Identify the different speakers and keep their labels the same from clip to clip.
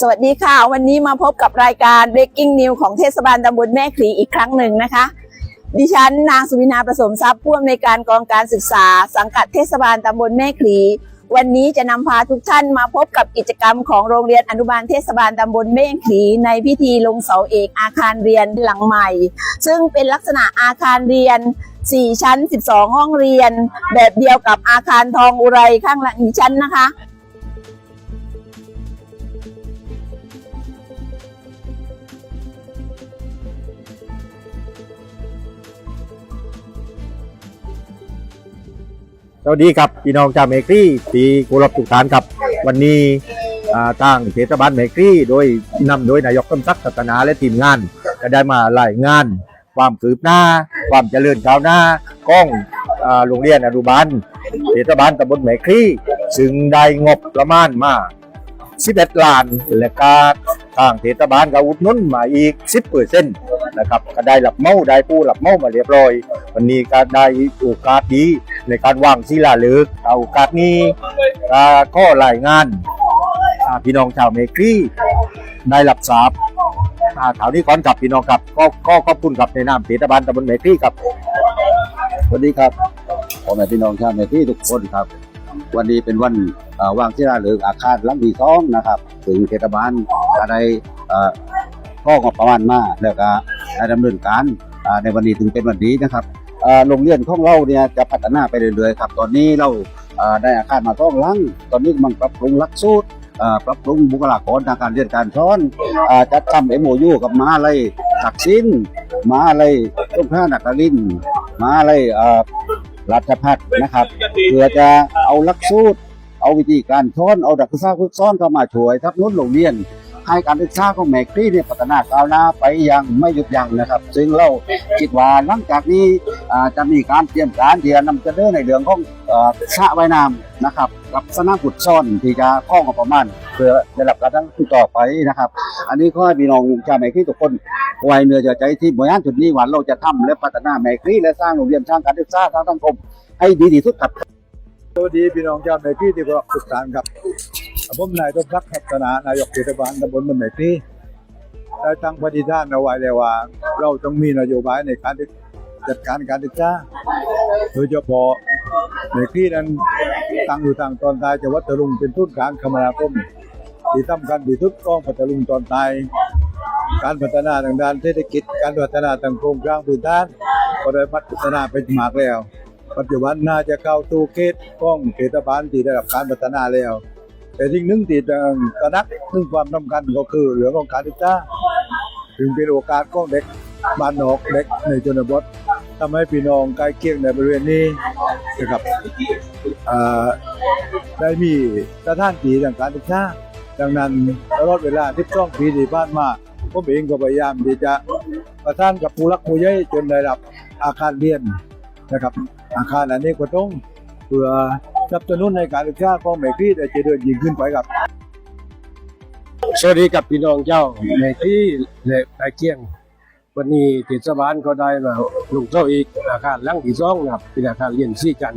Speaker 1: สวัสดีค่ะ วันนี้มาพบกับรายการ Breaking News ของเทศบาลตำบลแม่ขลีอีกครั้งหนึ่งนะคะ ดิฉันนางสุวินาประสมทรัพย์ผู้อำนวยการกองการศึกษา สังกัดเทศบาลตำบลแม่ขลี วันนี้จะนำพาทุกท่านมาพบกับกิจกรรมของโรงเรียนอนุบาลเทศบาลตำบลเม่ขลีในพิธีลงเสาเอกอาคารเรียนหลังใหม่ ซึ่งเป็นลักษณะอาคารเรียน 4 ชั้น 12 ห้องเรียน แบบเดียวกับอาคารทองอุไรข้างหลังชั้นนะคะ
Speaker 2: วัสดีครับพี่น้องชาวเมกรี่ที่กุรับทุกฐานครับ วันนี้อ่าทางเทศบาลเมกรี่โดยนำโดยนายกสมศักดิ์ศาสนาและทีมงาน ก็ได้มารายงาน ความคืบหน้า ความเจริญก้าวหน้าก้องโรงเรียนอนุบาลเทศบาลตำบลเมกรี่ซึ่งได้งบประมาณมา11ล้านและก็ทางเทศบาลก็อุดหนุนมาอีก 10เปอร์เซ็นต์ นะครับก็ได้หลับเมาได้ผู้หลับเมามาเรียบร้อย วันนี้ก็ได้โอกาสดีในการวางศิลาฤกษ์เอาโอกาสนี้ก็ข้อรายงานพี่น้องชาวเมกรีได้รับทราบอ่าข่าวนี้ก่อนกับพี่น้องครับ ก็ก็ขอบคุณกับในนามเทศบาลตำบลเมกรีครับ
Speaker 3: สวัสดีครับพ่อแม่พี่น้องชาวเมที่ทุกคนครับ วันนี้เป็นวันวางที่ราฤกษ์อาคารหลังที่สองนะครับ ถึงเทศบาลก็ได้เอ่อข้องบประมาณมาแล้วก็ ดำเนินการในวันนี้ถึงเป็นวันนี้นะครับโรงเรียนของเราเนี่ยจะพัฒนาไปเรื่อยๆครับตอนนี้เราได้อาคารมาสองหลังตอนนี้กำลังปรับปรุงหลักสูตรปรับปรุงบุคลากรทางการเรียนการสอนอจัดทำเอ็มโอยูกับมหาลัยศักดิ์สินมหาลัยต้นพระนักกรินมาอ่อรัฐพัฒนะครับเพื่อจะเอาหลักสูตรเอาวิธีการสอนเอาดักศึกษาฝึกสอนเข้ามาช่วยทับนุนโรงเรียน ให้การศึกษาของแมกรีเนี่ยพัฒนาก้าวหน้าไปอยังไม่หยุดยั้งนะครับ ซึ่งเราคิดว่าหลังจากนี้จะมีการเตรียมการที่จะนำเสนอในเรื่องของสระว่ายน้ำนะครับกับสนามฟุตซอลที่จะข้องกับประมาณเพื่อได้รับการตั้งต่อไปนะครับ อันนี้ก็ให้พี่น้องชาวแมกรีทุกคนไว้เนื้อเชื่อใจที่บริหารจุดนี้ว่าเราจะทำและพัฒนาแมกรีและสร้างโรงเรียนทางการศึกษาทางสังคมให้ดีที่สุดครับ
Speaker 4: สวัสดีพี่น้องชาวเมกี้ที่เคารพทุกท่านครับ ผมนายต้นพักพัฒนานายกเทศบาลตำบลเมกี้ได้ตั้งปฏิฐานเอาไว้เลยว่า เราต้องมีนโยบายในการจัดการการศึกษาโดยเฉพาะเมกี้นั้นตั้งอยู่ทางตอนใต้จังหวัดตะลุงเป็นทุนการคมนาคมที่สำคัญที่สุดของพัทลุงตอนใต้การพัฒนาทางด้านเศรษฐกิจ การพัฒนาทางโครงสร้างพื้นฐานก็ได้พัฒนาไปมากแล้ว ปัจจุบันน่าจะเข้าสู่เขตของเทศบาลที่ได้รับการพัฒนาแล้ว แต่สิ่หนึ่งที่ต้องตระหนักถึงความสำคัญก็คือเรื่องของการศึกษาถึงเป็นโอกาสของเด็กบ้านนอกเด็กในชนบททำให้พี่น้องใกล้เคียงในบริเวณนี้นะครับได้มีสถานที่ทางการศึกษาดังนั้นตลอดเวลา12ปีที่ผ่านมาผมเองก็พยายามที่จะประสานกับผู้รักผู้ใหญ่จนได้รับอาคารเรียนนะครับ อาคารอันนี้ก็ต้องเพื่อ สนับสนุนในการศึกษาของแม่พี่ได้เจริญยิ่งขึ้นไปครับ
Speaker 5: สวัสดีกับพี่น้องเจ้าในที่และใกล้เคียง วันนี้เทศบาลก็ได้มาลงเจ้าอีกอาคารหลังที่สองนะครับเป็นอาคารเรียนซี่กัน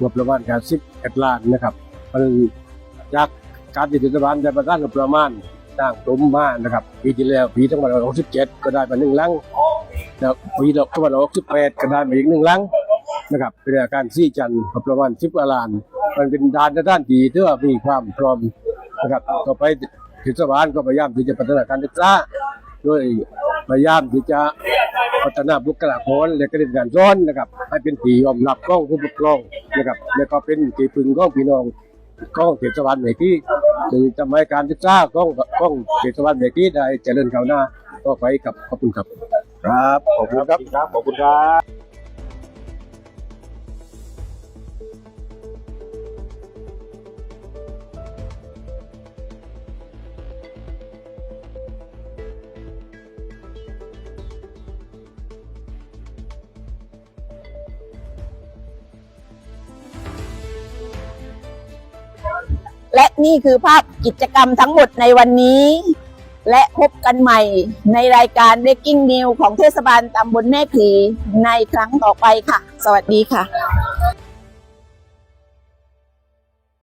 Speaker 5: งบประมาณการสิบเอ็ดล้านนะครับมันจากการที่เทศบาลได้ประทานงบประมาณต่างตุมมานะครับปีที่แล้วปีทั้งหมดหกสิบเจ็ดก็ได้มาหนึ่งหลังแล้วปีทั้งหมดหกสิบแปดก็ได้มาอีกหนึ่งหลัง นะครับเป็นอาคารซี่จันทร์งบประมาณสิบกว่าล้าน มันเป็นด้านด้านดีเพื่อมีความพร้อมนะครับต่อไปเทศบาลก็พยายามที่จะพัฒนาการศึกษาโดยพยายามที่จะพัฒนาบุคลากรและการเรียนการสอนนะครับให้เป็นที่ยอมรับของผู้ปกครองนะครับและก็เป็นที่พึ่งของพี่น้องของเทศบาลเมกี้จึงทำให้การศึกษาของของเทศบาลเมกี้ได้เจริญก้าวหน้าต่อไปกับขอบคุณครับ
Speaker 4: ครับขอบคุณครับ
Speaker 2: ครับขอบคุณครับ
Speaker 1: และนี่คือภาพกิจกรรมทั้งหมดในวันนี้ และพบกันใหม่ในรายการ Breaking News ของเทศบาลตำบลแม่ขีในครั้งต่อไปค่ะ สวัสดีค่ะ